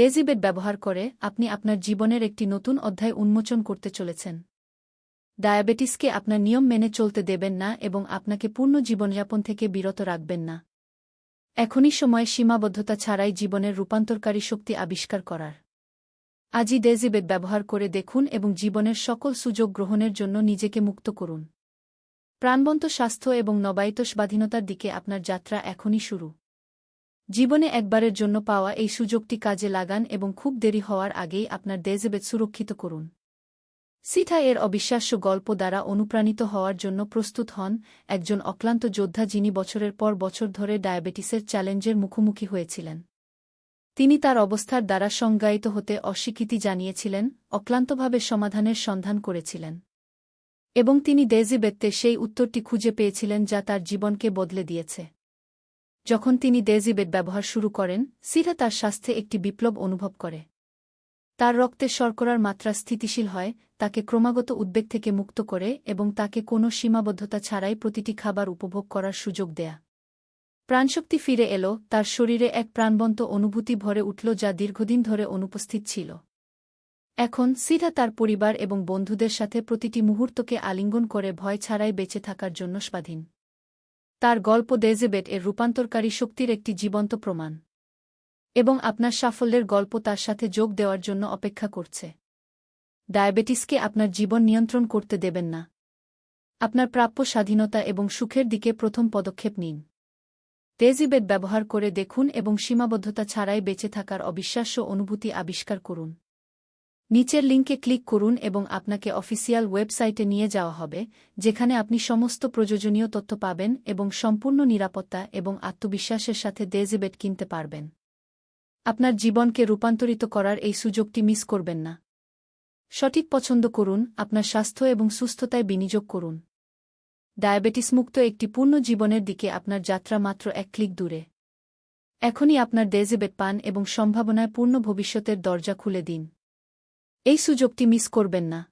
ডেজিবেট ব্যবহার করে আপনি আপনার জীবনের একটি নতুন অধ্যায় উন্মোচন করতে চলেছেন। ডায়াবেটিসকে আপনার নিয়ম মেনে চলতে দেবেন না এবং আপনাকে পূর্ণ জীবনযাপন থেকে বিরত রাখবেন না। এখনই সময় সীমাবদ্ধতা ছাড়াই জীবনের রূপান্তরকারী শক্তি আবিষ্কার করার। আজই ডেজিবেট ব্যবহার করে দেখুন এবং জীবনের সকল সুযোগ গ্রহণের জন্য নিজেকে মুক্ত করুন। প্রাণবন্ত স্বাস্থ্য এবং নবায়িত স্বাধীনতার দিকে আপনার যাত্রা এখনই শুরু। জীবনে একবারের জন্য পাওয়া এই সুযোগটি কাজে লাগান এবং খুব দেরি হওয়ার আগেই আপনার ডেজেবেট সুরক্ষিত করুন। সিথা এর অবিশ্বাস্য গল্প দ্বারা অনুপ্রাণিত হওয়ার জন্য প্রস্তুত হন একজন অক্লান্ত যোদ্ধা যিনি বছরের পর বছর ধরে ডায়াবেটিসের চ্যালেঞ্জের মুখোমুখি হয়েছিলেন। তিনি তার অবস্থার দ্বারা সংজ্ঞায়িত হতে অস্বীকৃতি জানিয়েছিলেন, অক্লান্তভাবে সমাধানের সন্ধান করেছিলেন। এবং তিনি ডেজিবেত্তে সেই উত্তরটি খুঁজে পেয়েছিলেন যা তার জীবনকে বদলে দিয়েছে। যখন তিনি ডেজিবেট ব্যবহার শুরু করেন, সিরা তার স্বাস্থ্যে একটি বিপ্লব অনুভব করে। তার রক্তে শর্করার মাত্রা স্থিতিশীল হয়, তাকে ক্রমাগত উদ্বেগ থেকে মুক্ত করে এবং তাকে কোনো সীমাবদ্ধতা ছাড়াই প্রতিটি খাবার উপভোগ করার সুযোগ দেয়া। প্রাণশক্তি ফিরে এল, তার শরীরে এক প্রাণবন্ত অনুভূতি ভরে উঠল যা দীর্ঘদিন ধরে অনুপস্থিত ছিল। এখন সিরা তার পরিবার এবং বন্ধুদের সাথে প্রতিটি মুহূর্তকে আলিঙ্গন করে ভয় ছাড়াই বেঁচে থাকার জন্য স্বাধীন। তার গল্প ডেজেবেট এর রূপান্তরকারী শক্তির একটি জীবন্ত প্রমাণ। এবং আপনার সাফল্যের গল্প তার সাথে যোগ দেওয়ার জন্য অপেক্ষা করছে। ডায়াবেটিসকে আপনার জীবন নিয়ন্ত্রণ করতে দেবেন না। আপনার প্রাপ্য স্বাধীনতা এবং সুখের দিকে প্রথম পদক্ষেপ নিন। ডেজিবেট ব্যবহার করে দেখুন এবং সীমাবদ্ধতা ছাড়াই বেঁচে থাকার অবিশ্বাস্য অনুভূতি আবিষ্কার করুন। নিচের লিঙ্কে ক্লিক করুন এবং আপনাকে অফিসিয়াল ওয়েবসাইটে নিয়ে যাওয়া হবে, যেখানে আপনি সমস্ত প্রয়োজনীয় তথ্য পাবেন এবং সম্পূর্ণ নিরাপত্তা এবং আত্মবিশ্বাসের সাথে ডেজিবেট কিনতে পারবেন। আপনার জীবনকে রূপান্তরিত করার এই সুযোগটি মিস করবেন না। সঠিক পছন্দ করুন, আপনার স্বাস্থ্য এবং সুস্থতায় বিনিয়োগ করুন। ডায়াবেটিস মুক্ত একটি পূর্ণ জীবনের দিকে আপনার যাত্রা মাত্র এক ক্লিক দূরে। এখনই আপনার ডেজেবেট পান এবং সম্ভাবনায় পূর্ণ ভবিষ্যতের দরজা খুলে দিন। এই সুযোগটি মিস করবেন না।